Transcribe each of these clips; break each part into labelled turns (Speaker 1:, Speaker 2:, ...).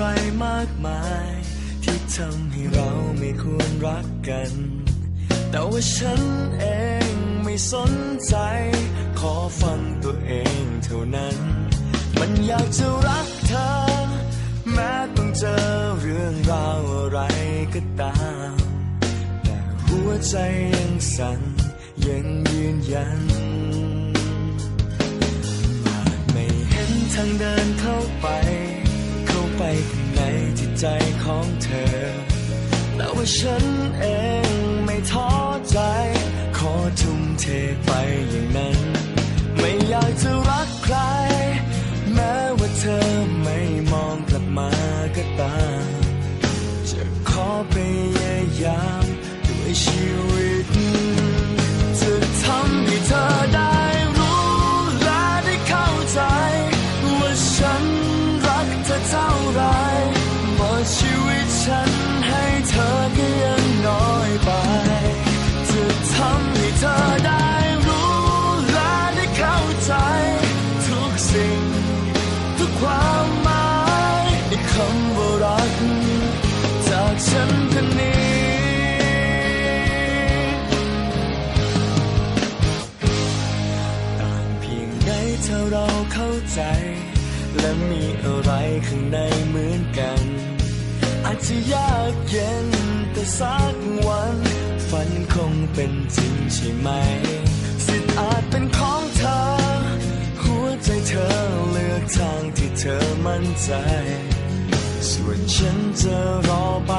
Speaker 1: อะไรมากมาย ที่ทำให้เราไม่ควรรักกัน แต่ว่าฉันเองไม่สนใจ ขอฟังตัวเองเท่านั้น มันอยากจะรักเธอ แม้ต้องเจอเรื่องราวอะไรก็ตาม แต่หัวใจยังสั่นยังยืนยันไม่เห็นทางเดินเข้า ในจิตใจของเธอ แต่ว่าฉันเองไม่ท้อใจ ขอทุ่มเทไปอย่างนั้น ไม่อยากจะรักใคร แม้ว่าเธอไม่มองกลับมาก็ตาม จะขอพยายามด้วยชีวิตำว่ารัก จากฉันคนนี้ ต่างเพียงใดถ้าเราเข้าใจ และมีอะไรข้างในเหมือนกัน อาจจะยากเย็นแต่สักวัน ฝันคงเป็นจริงใช่ไหม สิทธิ์อาจเป็นของเธอ หัวใจเธอเลือกทางที่เธอมั่นใจ ส่วนฉันจะรอไป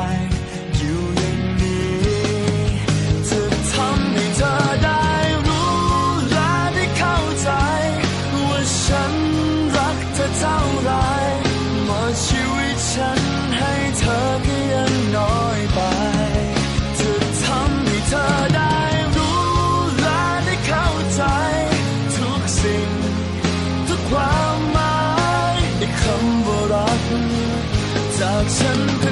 Speaker 1: thoughts and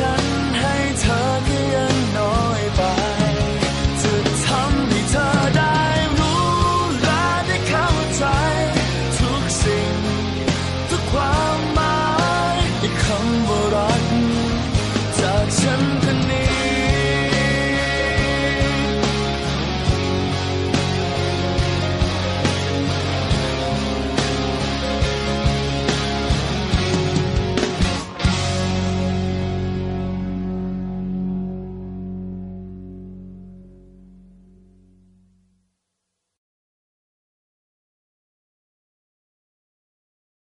Speaker 1: sun